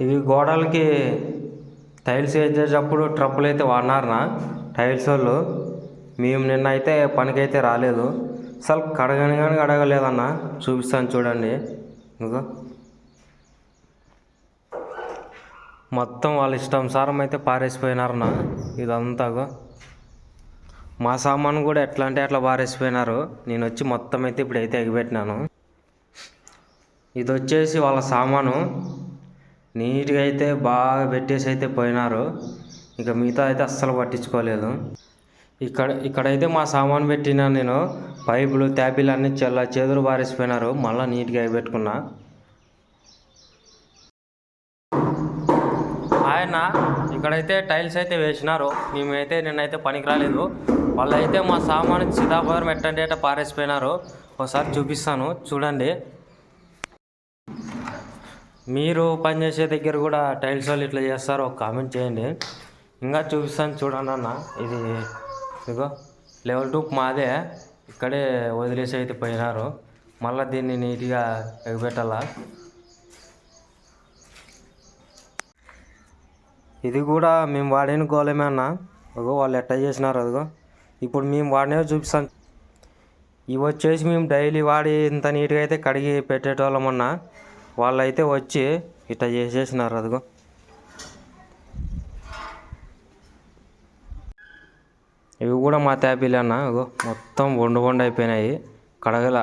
ఇవి గోడలకి టైల్స్ వేసేటప్పుడు ట్రప్పులు అయితే వాడినారనా టైల్స్ వాళ్ళు. మేము నిన్న అయితే పనికైతే రాలేదు. అసలు కడగని కానీ కడగలేదన్న. చూపిస్తాను చూడండి. ఇంకా మొత్తం వాళ్ళ ఇష్టం సారం అయితే పారేసిపోయినారన్న. ఇదంతా మా సామాను కూడా ఎట్లా అంటే అట్లా పారేసిపోయినారు. నేను వచ్చి మొత్తం అయితే ఇప్పుడైతే ఎగిపెట్టినాను. ఇది వచ్చేసి వాళ్ళ సామాను. నీట్గా అయితే బాగా పెట్టేసి అయితే పోయినారు. ఇక మిగతా అయితే అస్సలు పట్టించుకోలేదు. ఇక్కడ ఇక్కడైతే మా సామాన్ పెట్టినా నేను. పైపులు ట్యాపీలు అన్నీ చెల్ల చేదురు బారేసిపోయినారు మళ్ళీ నీట్గా పెట్టుకున్నా. ఆయన ఇక్కడైతే టైల్స్ అయితే వేసినారు. మేమైతే నిన్నైతే పనికి రాలేదు. వాళ్ళైతే మా సామాను సీతాపదం ఎట్టంటే అట్ట పారేసిపోయినారు. ఒకసారి చూపిస్తాను. చూడండి. మీరు పనిచేసే దగ్గర కూడా టైల్స్ వాళ్ళు ఇట్లా చేస్తారో ఒక కామెంట్ చేయండి. ఇంకా చూపిస్తాను చూడండి అన్న. ఇది ఇదిగో లెవెల్ టూ మాదే. ఇక్కడే వదిలేసి అయితే పోయినారు. మళ్ళీ దీన్ని నీట్గా ఎగబెట్టాలా? ఇది కూడా మేము వాడిన గోళమే అన్న. అగో వాళ్ళు ఎట్ట చేసినారు అదిగో ఇప్పుడు మేము వాడినవి చూపిస్తాం ఇవి వచ్చేసి మేము డైలీ వాడి ఇంత నీట్గా అయితే కడిగి పెట్టేటోళ్ళమన్నా వాళ్ళైతే వచ్చి ఇట్లా చేసేసినారు అదిగో. ఇవి కూడా మా ట్యాపీలే అన్న అగో మొత్తం వండు వండు అయిపోయినాయి. కడగల.